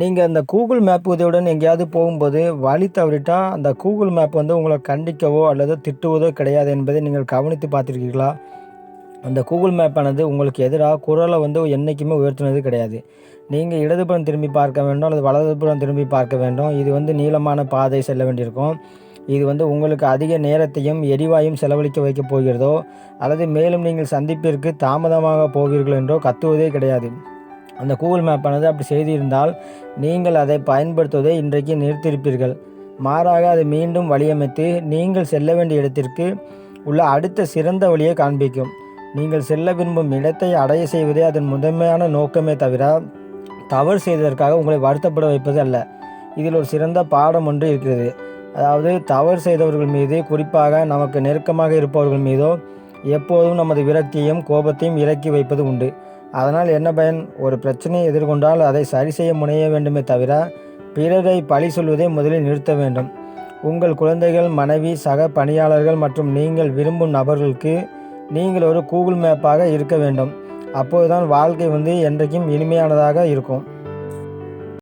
நீங்கள் அந்த Google map உதவியுடன் எங்கேயாவது போகும்போது வழி தவறிட்டால் அந்த கூகுள் மேப் வந்து உங்களை கண்டிக்கவோ அல்லது திட்டுவதோ கிடையாது என்பதை நீங்கள் கவனித்து பார்த்துருக்கீங்களா அந்த கூகுள் மேப்பானது உங்களுக்கு எதிராக குரலை வந்து என்றைக்குமே உயர்த்தினது கிடையாது. நீங்கள் இடதுபுறம் திரும்பி பார்க்க வேண்டும் அல்லது வலதுபுறம் திரும்பி பார்க்க வேண்டும். இது வந்து நீளமான பாதை செல்ல வேண்டியிருக்கும். இது வந்து உங்களுக்கு அதிக நேரத்தையும் எரிவாயும் செலவழிக்க வைக்கப் போகிறதோ அல்லது மேலும் நீங்கள் சந்திப்பிற்கு தாமதமாக போவீர்கள் என்றோ கத்துவதே கிடையாது. அந்த கூகுள் மேப்பானது அப்படி செய்திருந்தால் நீங்கள் அதை பயன்படுத்துவதை இன்றைக்கு நிறுத்தியிருப்பீர்கள். மாறாக அதை மீண்டும் வழியமைத்து நீங்கள் செல்ல வேண்டிய இடத்திற்கு உள்ள அடுத்த சிறந்த வழியை காண்பிக்கும். நீங்கள் செல்ல விரும்பும் இடத்தை அடைய செய்வதே அதன் முதன்மையான நோக்கமே தவிர தவறு செய்ததற்காக உங்களை வருத்தப்பட வைப்பது அல்ல. இதில் ஒரு சிறந்த பாடம் ஒன்று இருக்கிறது. அதாவது தவறு செய்தவர்கள் மீது குறிப்பாக நமக்கு நெருக்கமாக இருப்பவர்கள் மீதோ எப்போதும் நமது விரக்தியையும் கோபத்தையும் இறக்கி வைப்பது உண்டு. அதனால் என்ன பயன்? ஒரு பிரச்சனையை எதிர்கொண்டால் அதை சரி செய்ய முனைய வேண்டுமே தவிர பிறரை பழி சொல்வதை முதலில் நிறுத்த வேண்டும். உங்கள் குழந்தைகள் மனைவி சக பணியாளர்கள் மற்றும் நீங்கள் விரும்பும் நபர்களுக்கு நீங்கள் ஒரு கூகுள் மேப்பாக இருக்க வேண்டும். அப்போதுதான் வாழ்க்கை வந்து என்றைக்கும் இனிமையானதாக இருக்கும்.